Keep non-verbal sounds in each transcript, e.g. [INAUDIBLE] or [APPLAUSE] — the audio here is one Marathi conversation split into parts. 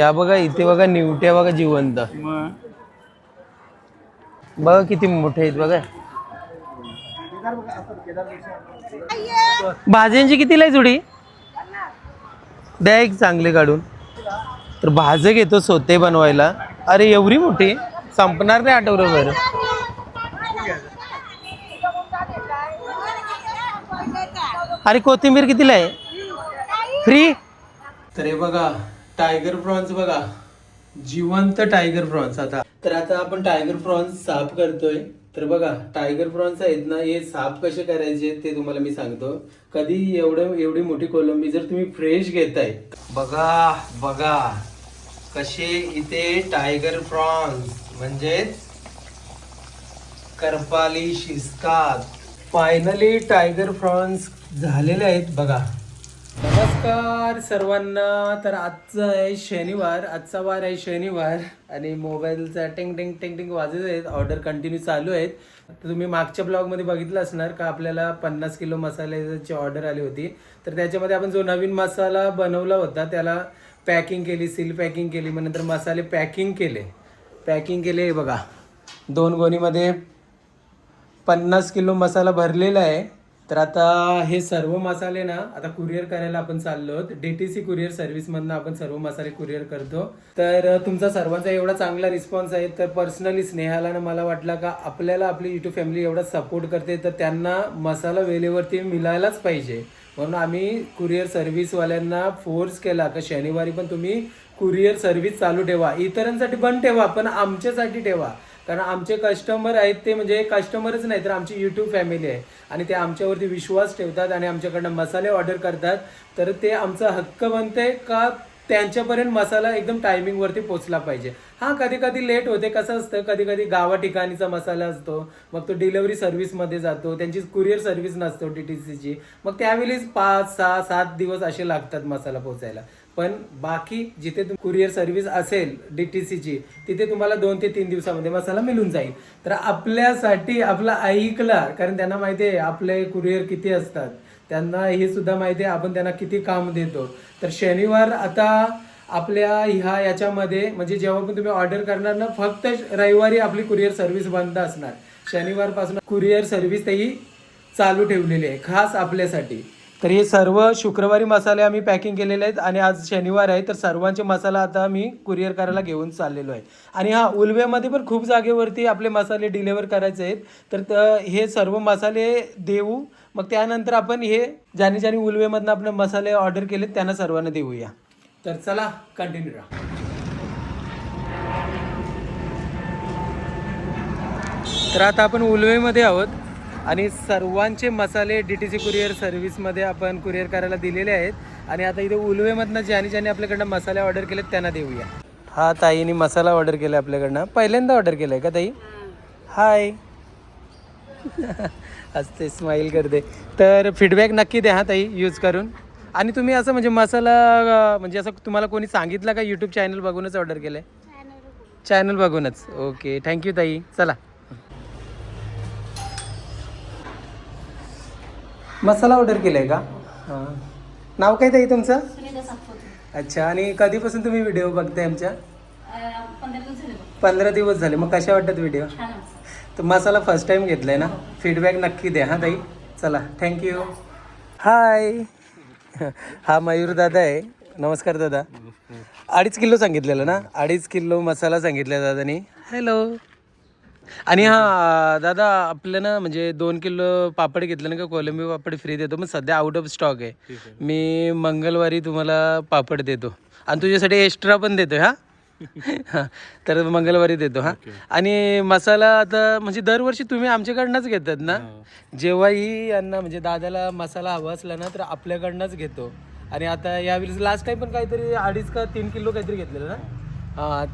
या बघा इथे बघा निवट्या बघा जिवंत. मग बघा किती मोठे आहेत बघा. भाज्यांची कितीला आहे जुडी? द्या एक चांगले काढून. तर भाजे घेतो सोते बनवायला. अरे एवढी मोठी? संपणार नाही आठवड्याभर अरे कोथिंबीर कितीला आहे? फ्री तर हे बघा टायगर प्रॉन्स बघा. जिवंत टायगर प्रॉन्स आता. तर आता आपण टायगर प्रॉन्स साफ करतोय. तर बघा टायगर प्रॉन्स आहेत ना हे साफ कसे करायचे ते तुम्हाला मी सांगतो. कधी एवढं एवढी मोठी कोलंबी जर तुम्ही फ्रेश घेताय. बघा बघा. कसे इथे टायगर प्रॉन्स म्हणजेच करपाली शिजतात फायनली टायगर प्रॉन्स झालेले आहेत बघा. नमस्कार सर्वांना. तर आजचा आहे शनिवार. आजचा वार आहे शनिवार. आणि मोबाईलचा टिंग टिंग टिंग टिंग वाजत आहेत. ऑर्डर कंटिन्यू चालू आहेत. तर तुम्ही मागच्या ब्लॉगमध्ये बघितलं असणार का? आपल्याला पन्नास किलो मसाल्याची ऑर्डर आली होती. तर त्याच्यामध्ये आपण जो नवीन मसाला बनवला होता त्याला पॅकिंग केली सील पॅकिंग केली मग नंतर मसाले पॅकिंग केले. पॅकिंग केले हे बघा. दोन गोणीमध्ये पन्नास किलो मसाला भरलेला आहे. तर आता हे सर्व मसाले ना आता कुरिअर करायला आपण चाललो आहोत. डी टी सी कुरिअर सर्व्हिसमधनं आपण सर्व मसाले कुरिअर करतो. तर तुमचा सर्वांचा एवढा चांगला रिस्पॉन्स आहे. तर पर्सनली स्नेहाला ना मला वाटलं का आपल्याला आपली युट्यूब फॅमिली एवढा सपोर्ट करते तर त्यांना मसाला वेळेवरती मिळायलाच पाहिजे. म्हणून आम्ही कुरिअर सर्व्हिसवाल्यांना फोर्स केला का शनिवारी पण तुम्ही कुरिअर सर्व्हिस चालू ठेवा. इतरांसाठी पण ठेवा पण आमच्यासाठी ठेवा. कारण आमचे कस्टमर आहेत ते म्हणजे कस्टमरच नाही तर आमची यूट्यूब फॅमिली आहे. आणि ते आमच्यावरती विश्वास ठेवतात आणि आमच्याकडनं मसाले ऑर्डर करतात. तर ते आमचा हक्क बनते का त्यांच्यापर्यंत मसाला एकदम टायमिंगवरती पोचला पाहिजे. हां कधी कधी लेट होते कसं असतं कधी कधी गावा ठिकाणीचा मसाला असतो मग तो डिलेवरी सर्व्हिसमध्ये जातो त्यांची कुरिअर सर्व्हिस नसतो टी टी सीची मग त्यावेळीच पाच सहा सात दिवस असे लागतात मसाला पोचायला पण बाकी जिथे कुरिअर सर्व्हिस असेल डी टी सीची तिथे तुम्हाला दोन ते तीन दिवसामध्ये मसाला मिळून जाईल. तर आपल्यासाठी आपला ऐकला कारण त्यांना माहिती आहे आपले कुरिअर किती असतात त्यांना हे सुद्धा माहिती आहे आपण त्यांना किती काम देतो. तर शनिवार आता आपल्या ह्या याच्यामध्ये म्हणजे जेव्हा पण तुम्ही ऑर्डर करणार ना फक्त रविवारी आपली कुरिअर सर्व्हिस बंद असणार. शनिवारपासून कुरिअर सर्व्हिस तेही चालू ठेवलेली आहे खास आपल्यासाठी. तर हे सर्व शुक्रवारी मसाले आम्ही पॅकिंग केलेले आहेत आणि आज शनिवार आहे तर सर्वांचे मसाला आता मी कुरिअर करायला घेऊन चाललेलो आहे. आणि हा उलवेमध्ये पण खूप जागेवरती आपले मसाले डिलेवर करायचे आहेत. तर तर हे सर्व मसाले देऊ. मग त्यानंतर आपण हे ज्याने ज्याने उलवेमधनं आपण मसाले ऑर्डर केलेत त्यांना सर्वांना देऊया. तर चला कंटिन्यू राहा. तर आता आपण उलवेमध्ये आहोत. आणि सर्वांचे मसाले डी टी सी कुरिअर सर्व्हिसमध्ये आपण कुरिअर करायला दिलेले आहेत. आणि आता इथे उलवेमधनं ज्याने ज्याने आपल्याकडनं मसाले ऑर्डर केलेत त्यांना देऊया. हा ताईने मसाला ऑर्डर केला आपल्याकडनं. पहिल्यांदा ऑर्डर केलं आहे का ताई? हाय असते स्माईल करते. तर फीडबॅक नक्की द्या हा ताई यूज करून. आणि तुम्ही असं म्हणजे मसाला म्हणजे असं तुम्हाला कोणी सांगितलं का यूट्यूब चॅनल बघूनच ऑर्डर केलं आहे चॅनल बघूनच. ओके थँक्यू ताई. चला. मसाला ऑर्डर केलाय का? हां. नाव काय ताई तुमचं? अच्छा आणि कधीपासून तुम्ही व्हिडिओ बघताय आमच्या? पंधरा दिवस झाले मग कशा वाटतात व्हिडिओ आहे. तर मसाला फर्स्ट टाइम घेतलाय ना? फीडबॅक नक्की द्या हां ताई. चला थँक्यू हाय हा मयूर दादा आहे. नमस्कार दादा. अडीच किलो सांगितलेलं ना? अडीच किलो मसाला सांगितला दादानी. हॅलो आणि हा दादा आपलं ना म्हणजे दोन किलो पापड घेतलं ना का कोलंबी पापड फ्री देतो. मग सध्या आउट ऑफ स्टॉक आहे. मी मंगळवारी तुम्हाला पापड देतो. आणि तुझ्यासाठी एक्स्ट्रा पण देतोय हा? [LAUGHS] हा, तर मंगळवारी देतो हा? आणि मसाला आता म्हणजे दरवर्षी तुम्ही आमच्याकडनंच घेतात ना? जेव्हाही यांना म्हणजे दादाला मसाला हवा असला ना तर आपल्याकडनंच घेतो. आणि आता यावेळी लास्ट टाइम पण काहीतरी अडीच का तीन किलो काहीतरी घेतलेलं ना?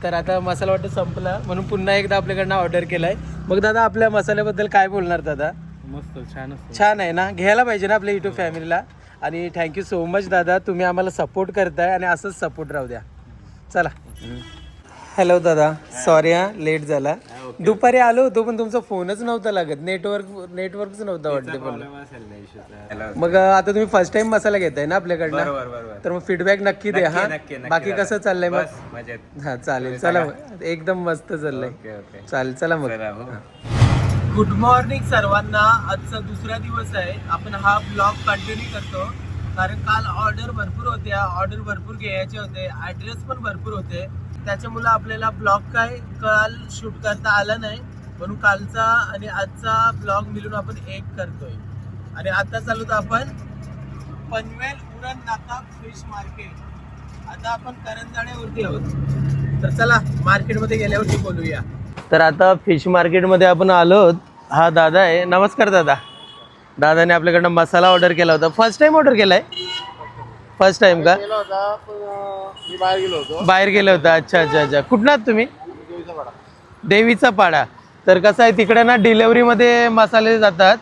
तर आता मसाला वाटतं संपला. म्हणून पुन्हा एकदा आपल्याकडनं ऑर्डर केलाय. मग दादा आपल्या मसाल्याबद्दल काय बोलणार दादा? मस्त छान छान आहे ना? घ्यायला पाहिजे ना आपल्या युट्यूब फॅमिलीला आणि थँक्यू सो मच दादा तुम्ही आम्हाला सपोर्ट करताय आणि असंच सपोर्ट राहू द्या. चला. हॅलो दादा. सॉरी हा लेट झाला. दुपारी आलो होतो पण तुमचा फोनच नव्हता लागत. नेटवर्क नेटवर्कच नव्हता वाटते पण मग आता तुम्ही फर्स्ट टाइम मसाला घेताय ना आपल्याकडनं? तर मग फीडबॅक नक्की द्या हा? बाकी कसं चाललंय मग? हा चालेल. चला. एकदम मस्त चाललंय. चालेल चला मग. गुड मॉर्निंग सर्वांना. आजचा दुसरा दिवस आहे. आपण हा ब्लॉग कंटिन्यू करतो. कारण काल ऑर्डर भरपूर होत्या. ऑर्डर भरपूर घ्यायचे होते. ॲड्रेस पण भरपूर होते. त्याच्यामुळं आपल्याला ब्लॉग काय काल शूट करता आला नाही. म्हणून कालचा आणि आजचा ब्लॉग मिळून आपण एक करतोय. आणि आता चालू आपण पनवेल उरण नाका फिश मार्केट. आता आपण करंजाण्यावरती आहोत. तर चला मार्केटमध्ये गेल्यावरती बोलूया. तर आता फिश मार्केटमध्ये आपण आलो आहोत. हा दादा आहे. नमस्कार दादा. दादाने आपल्याकडनं मसाला ऑर्डर केला होता. फर्स्ट टाइम ऑर्डर केला आहे फर्स्ट टाइम का? बाहेर गेलो होता. अच्छा अच्छा अच्छा. कुठं आहात तुम्ही? देवीचा पाडा तर कसं आहे तिकडे ना डिलेवरीमध्ये मसाले जातात.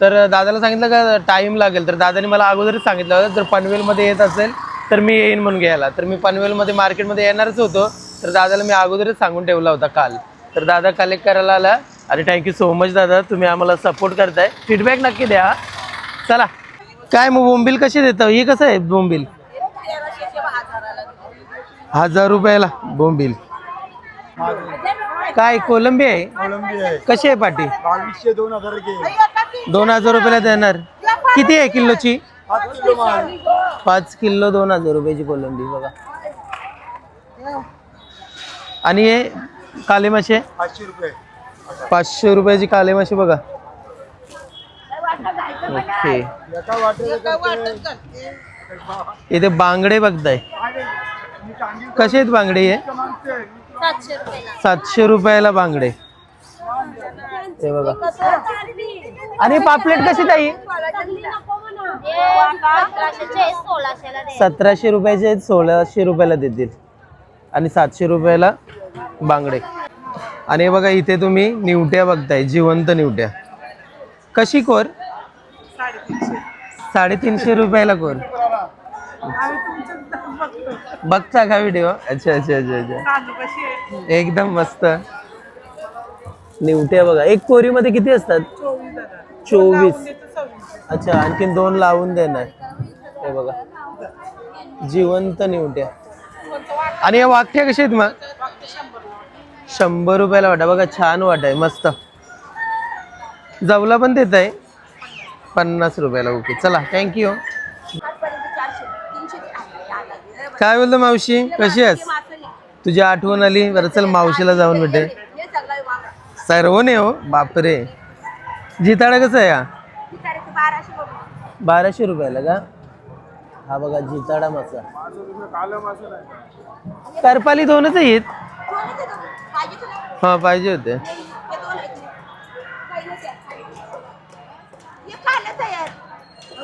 तर दादाला सांगितलं का टाइम लागेल. तर दादाने मला अगोदरच सांगितलं होतं जर पनवेलमध्ये येत असेल तर मी येईन म्हणून घ्यायला. तर मी पनवेलमध्ये मार्केटमध्ये येणारच होतो. तर दादाला मी अगोदरच सांगून ठेवला होता काल. तर दादा कलेक्ट करायला आला. आणि थँक्यू सो मच दादा. तुम्ही आम्हाला सपोर्ट करताय. फीडबॅक नक्की द्या. हा. चला. काय मग बोंबील कशी देता? हे कसं आहे बोंबील? हजार रुपयाला बोंबील. काय कोलंबी आहे? कशी आहे बावीसशे दोन हजार दोन हजार रुपयाला देणार. किती आहे किलोची? पाच किलो दोन हजार रुपयाची कोलंबी बघा. आणि हे काले मासे? पाचशे रुपये. पाचशे रुपयाची काले मासे बघा. ओके. इथे बांगडे बघताय. कसे आहेत बांगडे हे? सातशे रुपयाला. सातशे रुपयाला बांगडे. ते बघा. आणि पापलेट कशी ताई? सतराशे रुपयाचे आहेत सोळाशे रुपयाला देतील. आणि सातशे रुपयाला बांगडे. आणि हे बघा इथे तुम्ही निवट्या बघताय जिवंत निवट्या. कशी कोर? साडेतीनशे रुपयाला कोण बघता का व्हिडिओ अच्छा अच्छा अच्छा अच्छा. एकदम मस्त. निवट्या बघा. एक कोरीमध्ये किती असतात? चोवीस. अच्छा आणखीन दोन लावून देणार. हे बघा. जिवंत निवट्या. आणि या वाक्या कशा आहेत मग? शंभर रुपयाला वाटा. बघा छान वाटाय मस्त. जवला पण देत आहे पन्नास रुपयाला ओके. चला थँक्यू काय बोलतो मावशी? कशी आहेस? तुझी आठवण आली? बरं चल मावशीला जाऊन भेटे सर्व नाही हो? बापरे. जिताडा कसं आहे हा बाराशे रुपयाला का? हा बघा जिताडा मासा. करपाली दोनच आहेत? हा पाहिजे होते.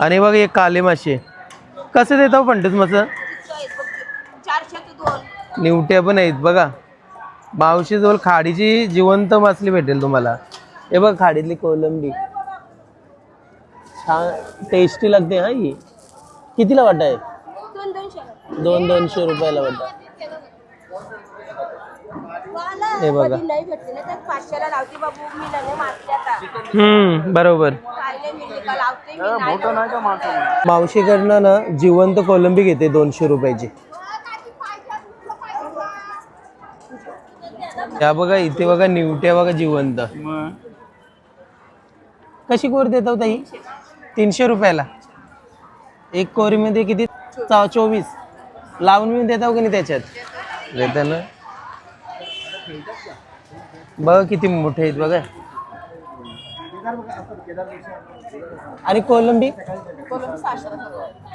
आणि बघ एक काले मासे कसे देतो पंडित मासा निवट्या पण आहेत बघा. मावशी जवळ खाडीची जिवंत मासली भेटेल तुम्हाला. हे बघ खाडीतली कोलंबी. छान टेस्टी लागते हा ही. कितीला वाटा आहे? दोन दोनशे रुपयाला वाटा. हे बघा. नाही भेटले ना तर पाचशेला लावते बाबू मी नाही मारते आता. हम्म बरोबर. कायले मी का लावते मी नाही मावशीकडनं ना जिवंत कोलंबी घेते दोनशे रुपयाची. या बघा इथे बघा निवट्या बघा जिवंत. कशी कोर देतो ताई? तीनशे रुपयाला. एक कोरीमध्ये किती? चा- चोवीस. लावून मी देतो की नाही त्याच्यात? देता ना. बघा किती मोठे आहेत बघा. आणि कोलंबी?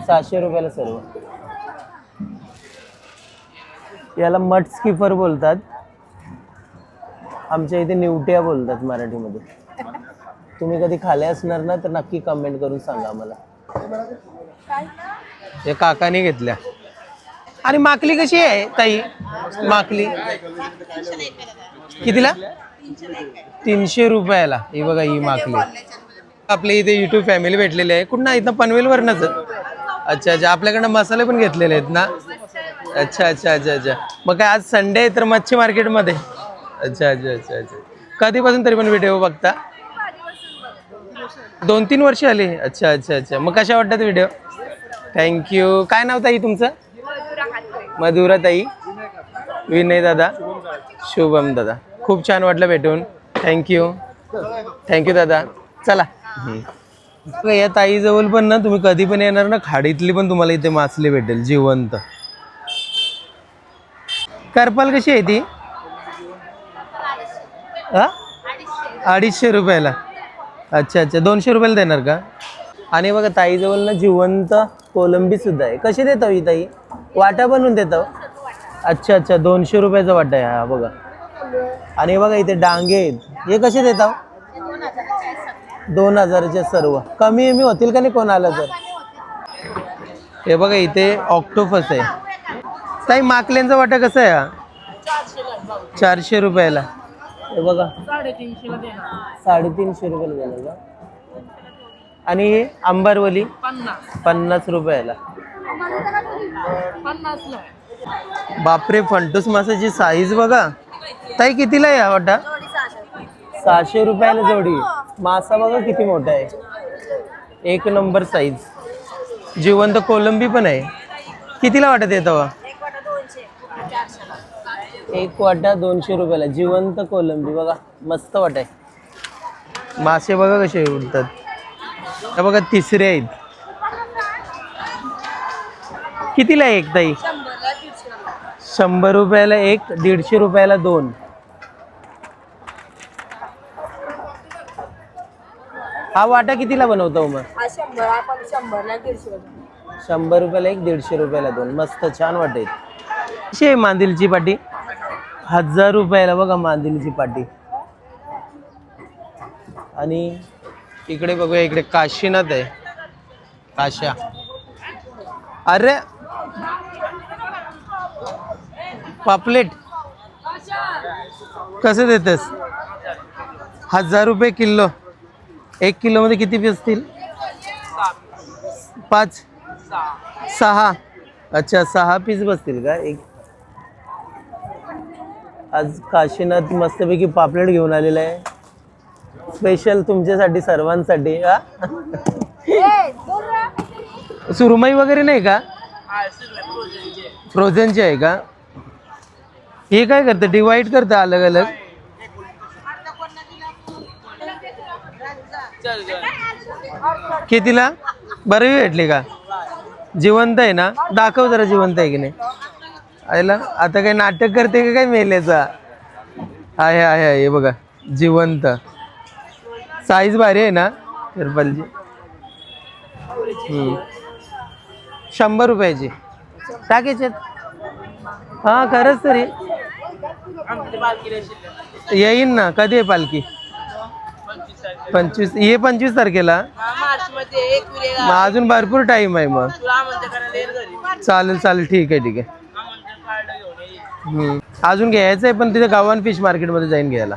सहाशे रुपयाला सर्व. याला मठ स्किफर बोलतात. आमच्या इथे निवट्या बोलतात मराठीमध्ये. तुम्ही कधी खाले असणार ना तर नक्की कमेंट करून सांगा आम्हाला. या काकाने घेतल्या. आणि माकली कशी आहे ताई? माकली. कितीला? तीनशे रुपयाला. ही बघा ही माकली. आपल्या इथे युट्यूब फॅमिली भेटलेली आहे. कुठं इथं पनवेलवरनंच. अच्छा अच्छा. आपल्याकडनं मसाले पण घेतलेले आहेत ना? अच्छा अच्छा अच्छा अच्छा. मग काय आज संडे आहे तर मच्छी मार्केटमध्ये? अच्छा अच्छा अच्छा अच्छा. कधीपासून तरी पण व्हिडिओ बघता? दोन तीन वर्ष आली. अच्छा अच्छा अच्छा. मग कशा वाटतात व्हिडिओ थँक्यू काय नाव ताई तुमचं? मधुराताई विनय दादा शुभम दादा. खूप छान वाटलं भेटून. थँक्यू थँक्यू दादा. चला. या ताईजवळ पण ना तुम्ही कधी पण येणार ना खाडीतली पण तुम्हाला इथे मासली भेटेल जिवंत. करपाल कशी आहे ती? हा? अडीचशे रुपयाला. अच्छा अच्छा. दोनशे रुपयाला देणार का? आणि बघा ताईजवळ ना जिवंत कोलंबी सुद्धा आहे. कशी देतो ही ताई? वाटा बनवून देतो अच्छा अच्छा. दोनशे रुपयाचा वाटा आहे. हा बघा. आणि बघा इथे डांगे आहेत. हे कसे देता दोन हजारचे सर्व. कमी मी होतील का नाही कोण आलं तर? हे बघा इथे ऑक्टोफस आहे. ताई माकल्यांचा वाटा कसा आहे हा? चारशे रुपयाला. हे बघा. साडेतीनशे रुपयाला झालं का? आणि हे आंबारवली पन्नास रुपयाला. बापरे फंटूस मासाची साईज बघा. ताई कितीला आहे हा वाटा? सहाशे रुपयाला जोडी. मासा बघा किती मोठा आहे. एक नंबर साईज जिवंत कोलंबी पण आहे. कितीला वाटत येतं वा एक वाटा दोनशे रुपयाला. जिवंत कोलंबी बघा. मस्त वाट आहे मासे बघा कसे उडतात. हे बघा तिसरे आहेत. कितीला एक ताई? शंभर रुपयाला एक दीडशे रुपयाला दोन. हा वाटा कितीला बनवतो मग? हा शंभर रुपयाला एक दीडशे रुपयाला दोन. मस्त छान वाटेल कशी आहे मांदिलची पाटी? हजार रुपयाला बघा मांदिलची पाटी. आणि इकडे बघूया इकडे काशीनाथ आहे. काशा अरे! पापलेट. कसं देतेस? हजार रुपये किलो. एक किलोमध्ये किती पीस असतील? पाच? सहा. अच्छा सहा पीस बसतील का? एक. आज काशीनाथ मस्तपैकी पापलेट घेऊन आलेला आहे. स्पेशल तुमच्यासाठी सर्वांसाठी हा? सुरमई वगैरे नाही का? फ्रोझनची आहे का? हे काय करतं? डिवाइड करतं अलग अलग? कितीला? बरं भेटली का? जिवंत आहे ना? दाखव जरा जिवंत आहे की नाही. आयला आता काही नाटक करते का काय मेल्याचा आहे आहे आहे हे बघा. जिवंत. साईज भारी आहे ना हम्म. शंभर रुपयाची टाकायच्यात हां खरंच तरी येईन ना कधी आहे पालखी पंचवीस हे पंचवीस तारखेला मग अजून भरपूर टाइम आहे मग। चालेल चालेल ठीक आहे ठीक आहे हम्म. अजून घ्यायचं आहे पण तिथे गावान फिश मार्केटमध्ये जाईन घ्यायला.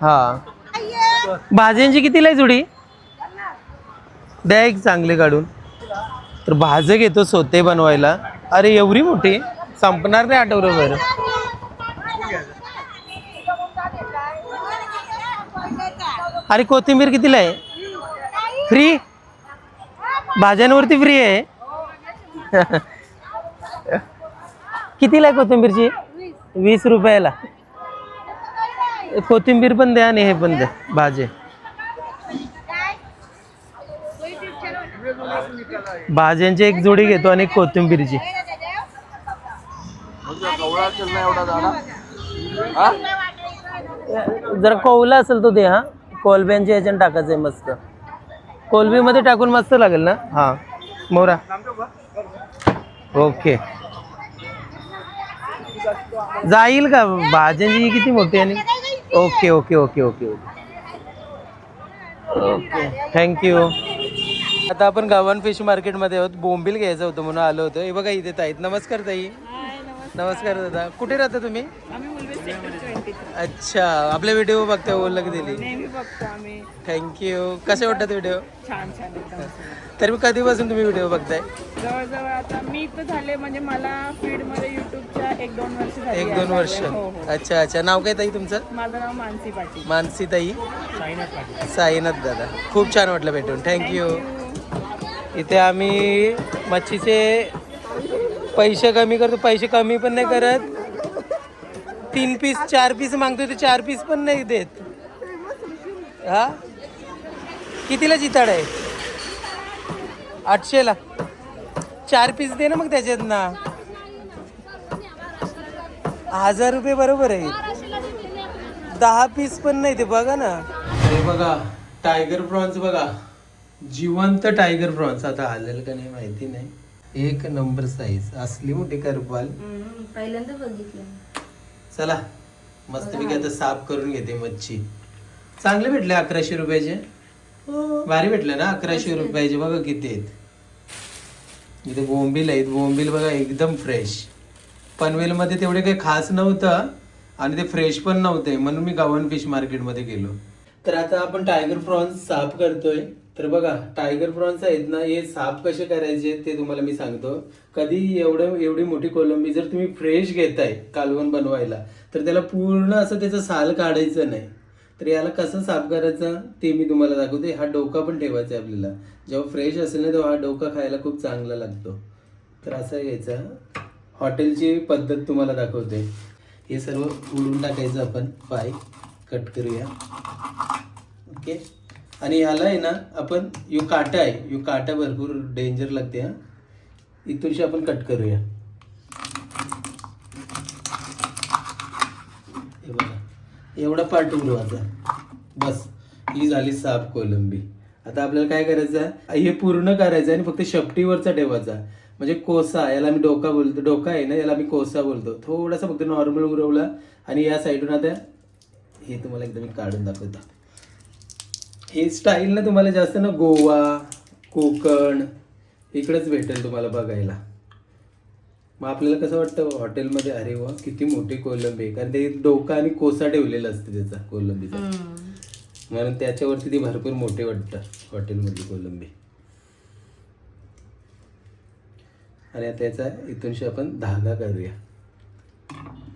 हा. भाज्यांची कितीला आहे जुडी? द्या एक चांगले काढून. तर भाजे घेतो सोते बनवायला. अरे एवढी मोठी? संपणार नाही बरं. अरे कोथिंबीर कितीला आहे? फ्री? भाज्यांवरती फ्री आहे. [LAUGHS] कितीला आहे कोथिंबीरची? वीस रुपयाला. कोथिंबीर पण द्या आणि हे पण द्या भाजे. भाज्यांची एक जोडी घेतो आणि एक कोथिंबीरची. जरा कोवला असेल तो दे हा. कोलब्यांच्या ह्याच्यानं टाकायचं आहे मस्त. कोलबीमध्ये टाकून मस्त लागेल ना? हा. मोरा ओके. जाईल का? भाज्यांची किती मोठी आणि? Okay okay okay okay okay. Okay. Thank you आता आपण गावन फिश मार्केटमध्ये आहोत. बोंबील घ्यायचं होतं म्हणून आलो होतो. हे बघा इथे ताईत नमस्कार ताई. नमस्कार. दादा. कुठे राहता तुम्ही? अच्छा. आपले व्हिडिओ बघता ओळख दिली. थँक्यू कसे वाटतात व्हिडिओ छान छान. तर मी कधीपासून तुम्ही व्हिडिओ बघताय? जवळजवळ आता मी तर झाले म्हणजे मला फील्डमध्ये युट्यूबच्या एक दोन वर्ष झाली एक दोन वर्ष. हो हो. अच्छा अच्छा. नाव काय ताई तुमचं? माझं नाव मानसी पाटील. मानसी ताई. साईनाथ दादा. खूप छान वाटलं भेटून. थँक्यू इथे आम्ही मच्छीचे पैसे कमी करतो. पैसे कमी पण नाही करत. तीन पीस चार पीस मागतो ते चार पीस पण नाही देत. हा? कितीला चिताड आहे? आठशेला चार पीस दे ना मग त्याच्यात ना हजार रुपये बरोबर आहे. दहा पीस पण नाही ते बघा ना. अरे बघा टायगर प्रॉन्स बघा. जिवंत टायगर प्रॉन्स आता आलेलं का नाही माहिती नाही. एक नंबर साईज असली मोठी करपाल पहिल्यांदा बघितलं. चला मस्तपैकी आता साफ करून घेते मच्छी. चांगले भेटले अकराशे रुपयाचे. भारी भेटले ना? अकराशे रुपयाचे बघा किती आहेत. इथे बोंबील आहेत. बोंबील बघा एकदम फ्रेश पनवेलमध्ये तेवढे काही खास नव्हतं आणि ते फ्रेश पण नव्हते. म्हणून मी गव्हाण फिश मार्केटमध्ये गेलो. तर आता आपण टायगर प्रॉन्स साफ करतोय. तर बघा टायगर प्रॉन्स आहेत ना हे साफ कसे करायचे ते तुम्हाला मी सांगतो. कधी एवढं एवढी मोठी कोलंबी जर तुम्ही फ्रेश घेताय कालवण बनवायला तर त्याला पूर्ण असं त्याचं साल काढायचं नाही. तर याला कसं साफ करायचं ते मी तुम्हाला दाखवते. हा डोका पण ठेवायचा आहे आपल्याला. जेव्हा फ्रेश असेल ना तेव्हा हा डोका खायला खूप चांगला लागतो. तर असं घ्यायचा. हॉटेलची पद्धत तुम्हाला दाखवते. हे सर्व उडून टाकायचं आपण. पाय कट करूया. ओके. आणि ह्याला आहे ना आपण यो काटा आहे. यो काटा भरपूर डेंजर लागते हा. इथूनशी आपण कट करूया. हे बघा. एवढा पार्ट आता बस ही झाली साप कोलंबी. आता आपल्याला काय करायचं आहे? हे पूर्ण करायचं आणि फक्त शेपटीवरचा ठेवायचा म्हणजे कोसा याला मी डोका बोलतो. डोका आहे ना याला मी कोसा बोलतो. थोडासा फक्त नॉर्मल उरवला आणि या साईडून आता हे तुम्हाला एकदम काढून दाखवतो. हे स्टाईल ना तुम्हाला जास्त ना गोवा कोकण इकडंच भेटेल तुम्हाला बघायला. मग आपल्याला कसं वाटतं हॉटेलमध्ये अरे वा किती मोठी कोलंबी आहे. कारण ते डोका आणि कोसा ठेवलेला असते त्याचा कोलंबीचा. म्हणून त्याच्यावरती ती भरपूर मोठे वाटतं हॉटेलमधली कोलंबी. आणि आता याचा इथूनशी आपण धागा करूया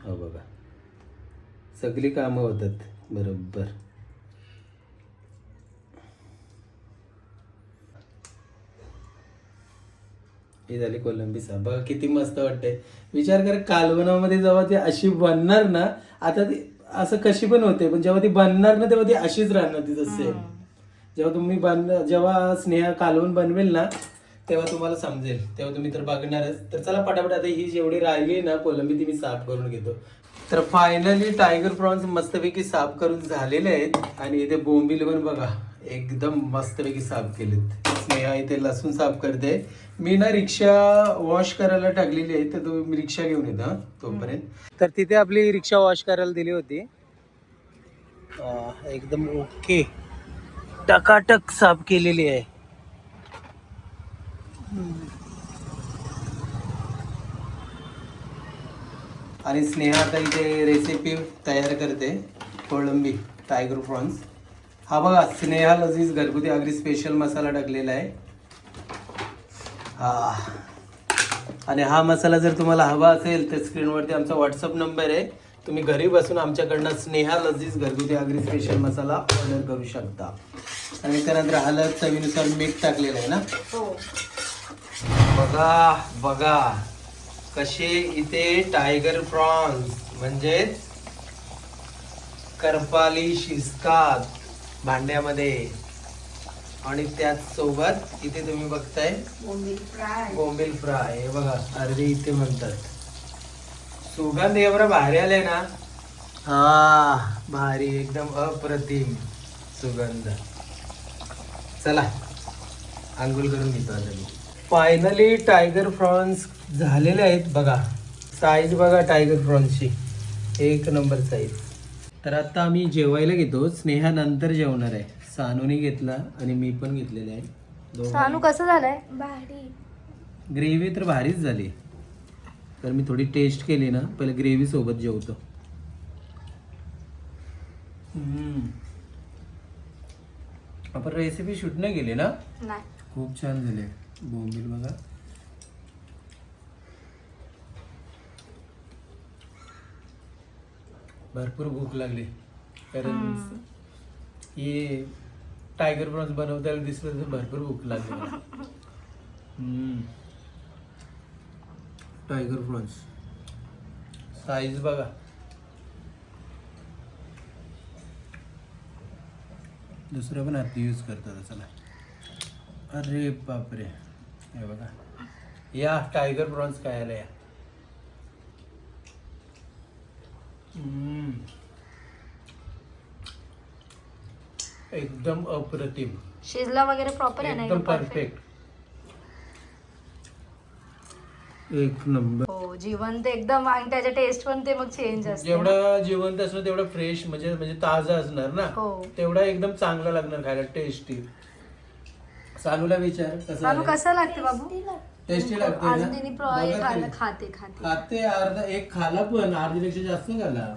हो बघा. सगळी कामं होतात बरोबर. ही झाली कोलंबी साप बघा किती मस्त वाटते विचार कर कालवनामध्ये जेव्हा ती अशी बनणार ना आता ती असं कशी पण होते पण जेव्हा ती बनणार ना तेव्हा ती अशीच राहणार तिचं सेम जेव्हा तुम्ही बन जेव्हा स्नेहा कालवण बनवेल ना तेव्हा तुम्हाला समजेल. तेव्हा तुम्ही तर बघणारच. तर चला पटापट आता ही जेवढी राहिली ना कोलंबी ती मी साफ करून घेतो. तर फायनली टायगर प्रॉन्स मस्तपैकी साफ करून झालेले आहेत. आणि इथे बोंबील पण बघा. एकदम मस्तपैकी साफ केलेत. स्नेहा इथे लसूण साफ करते. मी ना रिक्षा वॉश करायला टाकलेली आहे तर तुम्ही रिक्षा घेऊन येता तोपर्यंत. तर तिथे आपली रिक्षा वॉश करायला दिली होती. एकदम ओके टकाटक साफ केलेली आहे. आणि स्नेहा आता इथे रेसिपी तयार करते कोळंबी टायगर प्रॉन्स हा बघा स्नेहा लजीज घरगुती अगदी स्पेशल मसाला टाकलेला आहे. हा. आणि हा मसाला जर तुम्हाला हवा असेल तर स्क्रीनवरती आमचा व्हॉट्सअप नंबर आहे. तुम्ही घरी बसून आमच्याकडनं स्नेहा लजीज घरगुती अगदी स्पेशल मसाला ऑर्डर करू शकता. आणि त्यानंतर हळद चवीनुसार मीठ टाकलेलं आहे ना? बघा बघा. कसे इथे टायगर प्रॉन्स म्हणजेच करपाली शिस्कात भांड्यामध्ये. आणि त्याच सोबत इथे तुम्ही बघताय बोंबील फ्राय. हे बघा अर्धे इथे म्हणतात. सुगंध एवढा भारी आलाय ना. हा भारी एकदम अप्रतिम सुगंध. चला आंघोळ करून घेतो आता मी. फायनली टायगर प्रॉन्स झालेले आहेत बघा. साईज बघा टायगर प्रॉन्सची एक नंबर साईज तर आता आम्ही जेवायला घेतो. स्नेहा नंतर जेवणार आहे. सानूने घेतला आणि मी पण घेतलेला आहे. दोघांनी. सानू कसं झालंय? भारी. ग्रेव्ही तर भारीच झाली. तर मी थोडी टेस्ट केली ना. पहिले ग्रेव्ही सोबत जेवतो. हम्म. आपण रेसिपी शूट नाही केली ना? नाही. खूप छान झाले. बोंबील बघा. भरपूर भूक लागली. कारण हे. टायगर प्रॉन्स बनवताना दिसलं तर भरपूर भूक लागली. टायगर प्रॉन्स साईज बघा. दुसरं पण हात यूज करतात चला अरे बापरे. हे बघा. या टायगर प्रॉन्स काय आलं या हम्म. एकदम अप्रतिम. शिजला वगैरे प्रॉपर आहे ना एकदम एकदम परफेक्ट एक नंबर हो जिवंत एकदम आणि त्याच्या टेस्ट पण ते मग चेंज असते. जेवढा जिवंत असणार तेवढा फ्रेश म्हणजे म्हणजे ताजा असणार ना. हो. तेवढा एकदम चांगला लागणार खायला टेस्टी सानूला विचार कसं सानू कसं लागते बाबू? टेस्टी लागते ना? बघा खाते अर्धा एक खाला पण अर्धीपेक्षा जास्त खाला.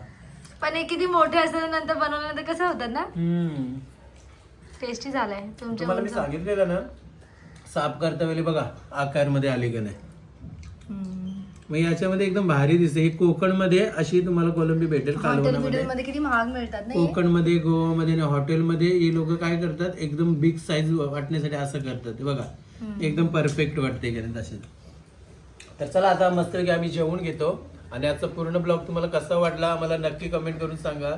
पण हे किती मोठे असतात नंतर बनवल्यानंतर कसं होतात ना? हम्म. टेस्टी झालाय तुमच्या तुम्हाला मी. सांगितलेलं ना साफ करता वेळी बघा आकारमध्ये आले का नाही. हम्म. मग याच्यामध्ये एकदम भारी दिसते. ही कोकणमध्ये अशी तुम्हाला कोलंबी भेटेल हॉटेल कालवणामध्ये. बिटेल मध्ये किती महाग मिळतात ना हे? कोकणमध्ये गोवामध्ये आणि हॉटेलमध्ये हे लोक काय करतात एकदम बिग साईज वाटण्यासाठी असं करतात. हे बघा. एकदम परफेक्ट वाटते का नाही तसे तर चला आता मस्त की आम्ही जेवून घेतो. आणि आजचा पूर्ण ब्लॉग तुम्हाला कसा वाटला मला नक्की कमेंट करून सांगा.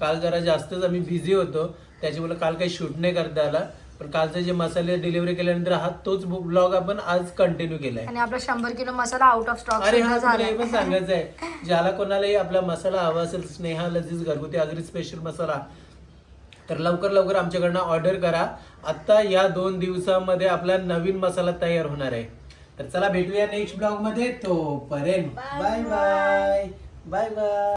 काल जरा जास्तच आम्ही बिझी होतो. त्याच्यामुळे काल काही शूट नाही करता आला. पण कालचे जे मसाले डिलिव्हरी केल्यानंतर हा तोच ब्लॉग आपण आज कंटिन्यू केलाय. आणि आपला शंभर किलो मसाला आउट ऑफ स्टॉक अरे हा हे पण सांगायचं आहे ज्याला कोणालाही आपला मसाला हवा असेल स्नेहा लजीज घरगुती अगदी स्पेशल मसाला तर लवकर लवकर आमच्याकडनं ऑर्डर करा. आता या दोन दिवसामध्ये आपला नवीन मसाला तयार होणार आहे. तर चला भेटूया नेक्स्ट ब्लॉगमध्ये तो पर्यंत बाय बाय बाय बाय